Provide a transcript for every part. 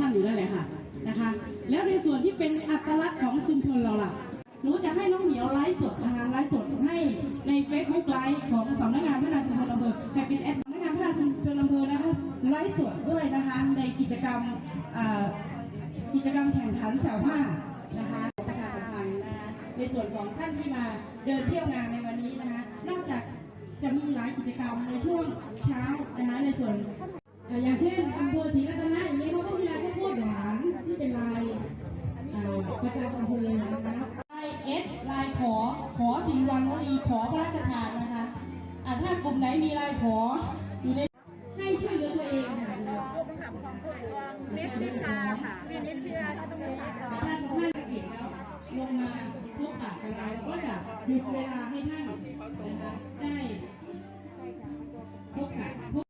ท่านอยู่นั่นแหละค่ะนะคะ แล้วในส่วนที่เป็นอัตลักษณ์ของชุมชนเราล่ะหนูจะให้น้องเหมียวไลฟ์สดนะคะไลฟ์สดให้ในเฟซบุ๊กไลฟ์ของสำนักงานพัฒนาชุมชนอำเภอใครเป็นแอดสำนักงานพัฒนาชุมชนอำเภอนะคะไลฟ์สดด้วยนะคะในกิจกรรมกิจกรรมแข่งขันแสวผ้านะคะประชาสัมพันธ์นะคะในส่วนของท่านที่มาเดินเที่ยวงานในวันนี้นะคะนอกจากจะมีหลายกิจกรรมในช่วงเช้านะคะในส่วนอ่าอย่างเช่นอำเภอศรีรัตนะอย่างนี้เขาก็ ลายข้าวโพดหวานที่เป็นลายประจำอำเภอนะคะลายเอสลายขอขอสิงวันวลีขอพระราชทานนะคะอ่าถ้ากลุ่มไหนมีลายขออยู่ในให้ช่วยเหลือตัวเองค่ะเน็ตพิธาค่ะเน็ตพิธาที่ต้องมีสอถ้าสภาพเด็กแล้วลงมาพบปะกันแล้วก็จะหยุดเวลาให้ท่านนะคะได้พบปะพบ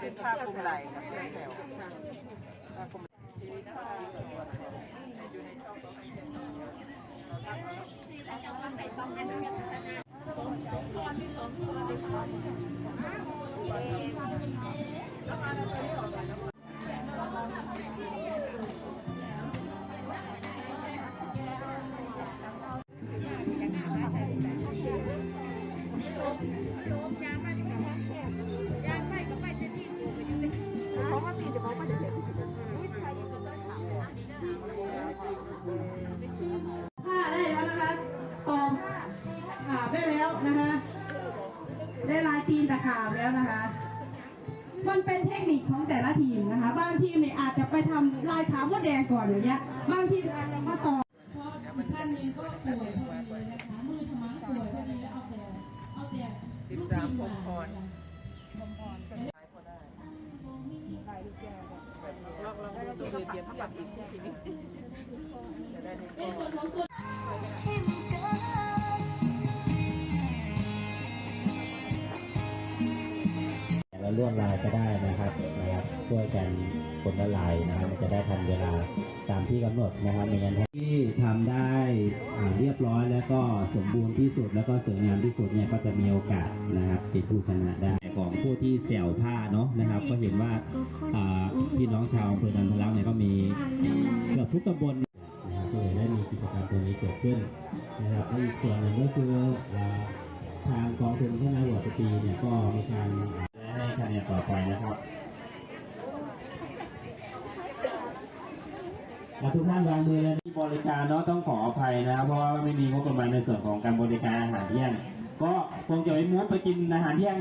เป็นผ้าคลุมไหล่ครับเป็นแถวผ้าคลุม ลายตีนตะขาแล้วนะคะ มันเป็นเทคนิคของแต่ละทีมนะคะ บางทีมเนี่ยอาจจะไปทำลายขาวมดแดงก่อนอย่างเงี้ย บางทีมอาจจะมาต่อเพราะท่านนึงก็ป่วยพอดีนะคะมือสมังป่วยพอดีแล้วเอาแต่เอาแต่ติดตามผมพรผมพรเป็นท้ายพอได้เราเราเราต้องเตรียมปรับอีกที แล้วลวดลายก็ได้นะครับนะครับช่วยกันคนละลายนะครับมันจะได้ทันเวลาตามที่กำหนดนะครับไม่งั้นที่ทำได้เรียบร้อยแล้วก็สมบูรณ์ที่สุด แล้วก็สวยงามที่สุดเนี่ยก็จะมีโอกาสนะครับติดผู้ชนะได้ของผู้ที่เสี่ยวผ้าเนาะนะครับ ก็เห็นว่าพี่น้องชาวอำเภอนันทลักเนี่ยก็มีเกือบทุกตำบลนะครับก็เลยได้มีกิจกรรมตัวนี้เกิดขึ้นนะครับอีกส่วนหนึ่งก็คือทางกองทุนพัฒนาหัวสตรีเนี่ยก็มีการ คะแนนต่อไปนะครับทุกท่านวางมือเลยที่บริการเนาะต้องขออภัยนะครับเพราะว่าไม่มีงบประมาณในส่วนของการบริการอาหารเที่ยง ก็คงจะไปมุกไปกินอาหารเที่ยง